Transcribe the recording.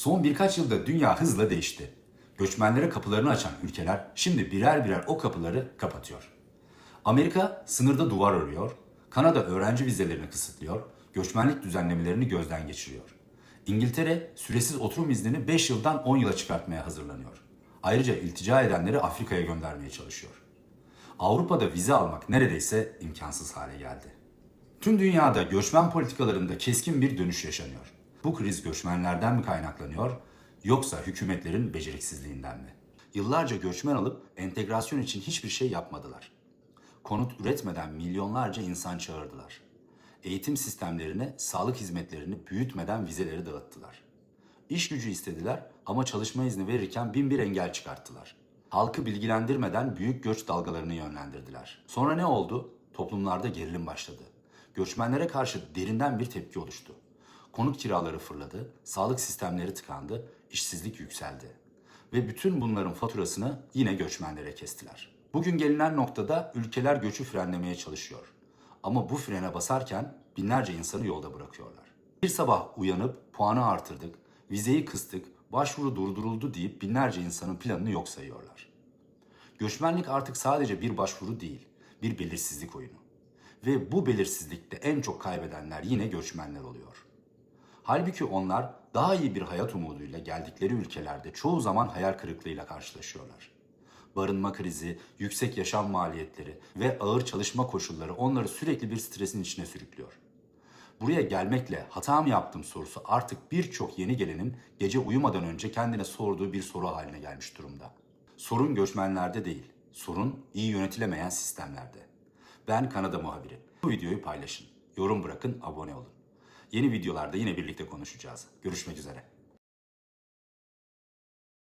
Son birkaç yılda dünya hızla değişti. Göçmenlere kapılarını açan ülkeler şimdi birer birer o kapıları kapatıyor. Amerika sınırda duvar örüyor, Kanada öğrenci vizelerini kısıtlıyor, göçmenlik düzenlemelerini gözden geçiriyor. İngiltere süresiz oturum iznini 5 yıldan 10 yıla çıkartmaya hazırlanıyor. Ayrıca iltica edenleri Afrika'ya göndermeye çalışıyor. Avrupa'da vize almak neredeyse imkansız hale geldi. Tüm dünyada göçmen politikalarında keskin bir dönüş yaşanıyor. Bu kriz göçmenlerden mi kaynaklanıyor yoksa hükümetlerin beceriksizliğinden mi? Yıllarca göçmen alıp entegrasyon için hiçbir şey yapmadılar. Konut üretmeden milyonlarca insan çağırdılar. Eğitim sistemlerine, sağlık hizmetlerini büyütmeden vizeleri dağıttılar. İş gücü istediler ama çalışma izni verirken bin bir engel çıkarttılar. Halkı bilgilendirmeden büyük göç dalgalarını yönlendirdiler. Sonra ne oldu? Toplumlarda gerilim başladı. Göçmenlere karşı derinden bir tepki oluştu. Konut kiraları fırladı, sağlık sistemleri tıkandı, işsizlik yükseldi. Ve bütün bunların faturasını yine göçmenlere kestiler. Bugün gelinen noktada ülkeler göçü frenlemeye çalışıyor. Ama bu frene basarken binlerce insanı yolda bırakıyorlar. Bir sabah uyanıp puanı artırdık, vizeyi kıstık, başvuru durduruldu deyip binlerce insanın planını yok sayıyorlar. Göçmenlik artık sadece bir başvuru değil, bir belirsizlik oyunu. Ve bu belirsizlikte en çok kaybedenler yine göçmenler oluyor. Halbuki onlar daha iyi bir hayat umuduyla geldikleri ülkelerde çoğu zaman hayal kırıklığıyla karşılaşıyorlar. Barınma krizi, yüksek yaşam maliyetleri ve ağır çalışma koşulları onları sürekli bir stresin içine sürüklüyor. Buraya gelmekle hata mı yaptım sorusu artık birçok yeni gelenin gece uyumadan önce kendine sorduğu bir soru haline gelmiş durumda. Sorun göçmenlerde değil, sorun iyi yönetilemeyen sistemlerde. Ben Kanada muhabiri. Bu videoyu paylaşın, yorum bırakın, abone olun. Yeni videolarda yine birlikte konuşacağız. Görüşmek üzere.